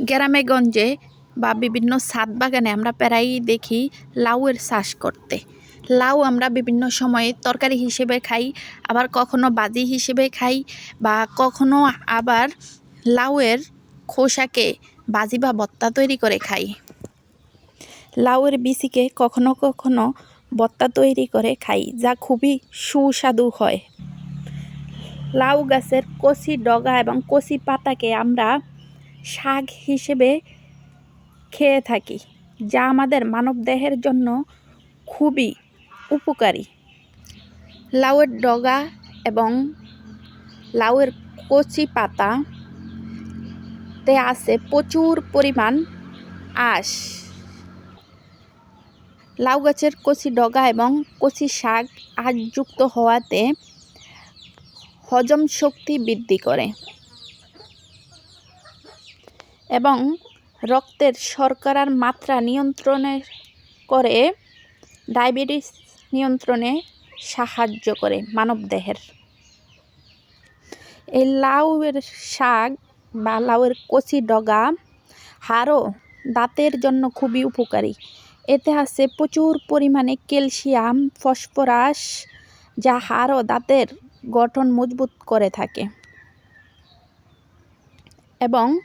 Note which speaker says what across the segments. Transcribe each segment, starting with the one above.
Speaker 1: গ্রামে গঞ্জে বা বিভিন্ন ছাদ বাগানে আমরা প্রায়ই দেখি লাউয়ের চাষ করতে। লাউ আমরা বিভিন্ন সময়ে তরকারি হিসেবে খাই, আবার কখনো বাজি হিসেবে খাই বা কখনো আবার লাউয়ের খোসাকে বাজি বা ভর্তা তৈরি করে খাই। লাউয়ের বিচিকে কখনো কখনো ভর্তা তৈরি করে খাই, যা খুবই সুস্বাদু হয়। লাউ গাছের কচি ডগা এবং কচি পাতাকে আমরা শাক হিসেবে খেয়ে থাকি, যা আমাদের মানবদেহের জন্য খুবই উপকারী। লাউয়ের ডগা এবং লাউয়ের কচি পাতা তে আছে প্রচুর পরিমাণ আঁশ। লাউ গাছের কচি ডগা এবং কচি শাক আঁশযুক্ত হওয়াতে হজম শক্তি বৃদ্ধি করে। এবং রক্তের শর্করার মাত্রা নিয়ন্ত্রণে করে, ডায়াবেটিস নিয়ন্ত্রণে সাহায্য করে মানবদেহের। এই লাউয়ের শাক বা লাউয়ের কচি ডগা হাড়ও দাঁতের জন্য খুবই উপকারী। এতে আছে প্রচুর পরিমাণে ক্যালসিয়াম, ফসফরাস, যা হাড় ও দাঁতের গঠন মজবুত করে থাকে। এবং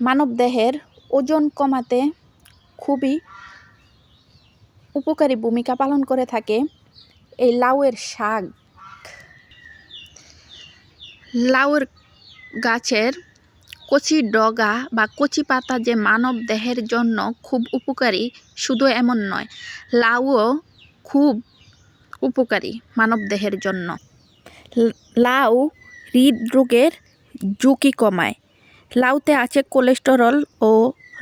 Speaker 1: মানবদেহের ওজন কমাতে খুবই উপকারী ভূমিকা পালন করে থাকে এই লাউয়ের শাক। লাউয়ের গাছের কচি ডগা বা কচি পাতা যে মানব দেহের জন্য খুব উপকারী, শুধু এমন নয়, লাউও খুব উপকারী মানব দেহের জন্য লাউ হৃদরোগের ঝুঁকি কমায়। লাউতে আছে কোলেস্টেরল ও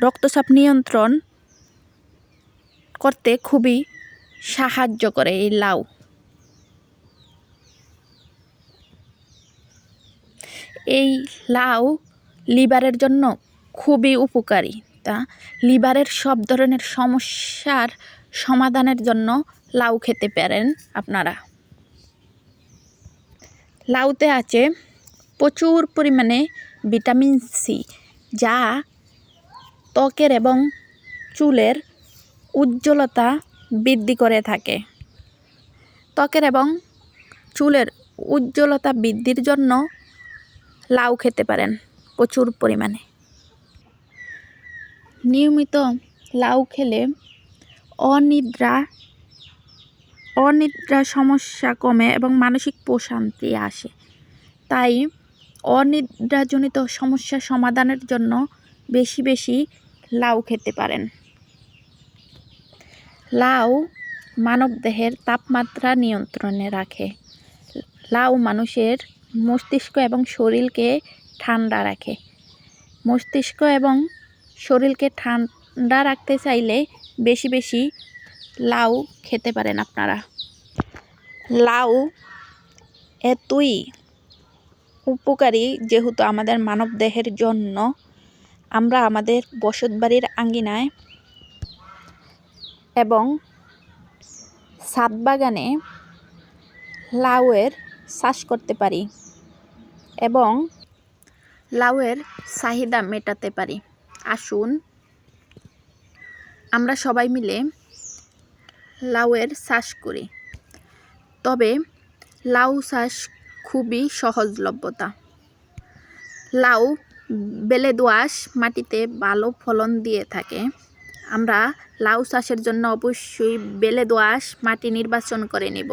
Speaker 1: রক্তচাপ নিয়ন্ত্রণ করতে খুবই সাহায্য করে এই লাউ। এই লাউ লিভারের জন্য খুবই উপকারী। তা লিভারের সব ধরনের সমস্যার সমাধানের জন্য লাউ খেতে পারেন আপনারা। লাউতে আছে প্রচুর পরিমাণে ভিটামিন সি, যা ত্বকের এবং চুলের উজ্জ্বলতা বৃদ্ধি করে থাকে। ত্বকের এবং চুলের উজ্জ্বলতা বৃদ্ধির জন্য লাউ খেতে পারেন প্রচুর পরিমাণে। নিয়মিত লাউ খেলে অনিদ্রা অনিদ্রা সমস্যা কমে এবং মানসিক প্রশান্তি আসে। তাই অনিদ্রাজনিত সমস্যা সমাধানের জন্য বেশি বেশি লাউ খেতে পারেন। লাউ মানবদেহের তাপমাত্রা নিয়ন্ত্রণে রাখে। লাউ মানুষের মস্তিষ্ক এবং শরীরকে ঠান্ডা রাখে। মস্তিষ্ক এবং শরীরকে ঠান্ডা রাখতে চাইলে বেশি বেশি লাউ খেতে পারেন আপনারা। লাউ এতই উপকারী যেহেতু আমাদের মানব দেহের জন্য। আমরা আমাদের বসতবাড়ির আঙ্গিনায় এবং ছাদ বাগানে লাউয়ের চাষ করতে পারি এবং লাউয়ের চাহিদা মেটাতে পারি। আসুন, আমরা সবাই মিলে লাউয়ের চাষ করি। তবে লাউ চাষ খুবই সহজলভ্যতা। লাউ বেলে দোআঁশ মাটিতে ভালো ফলন দিয়ে থাকে। আমরা লাউ চাষের জন্য অবশ্যই বেলে দোআঁশ মাটি নির্বাচন করে নেব।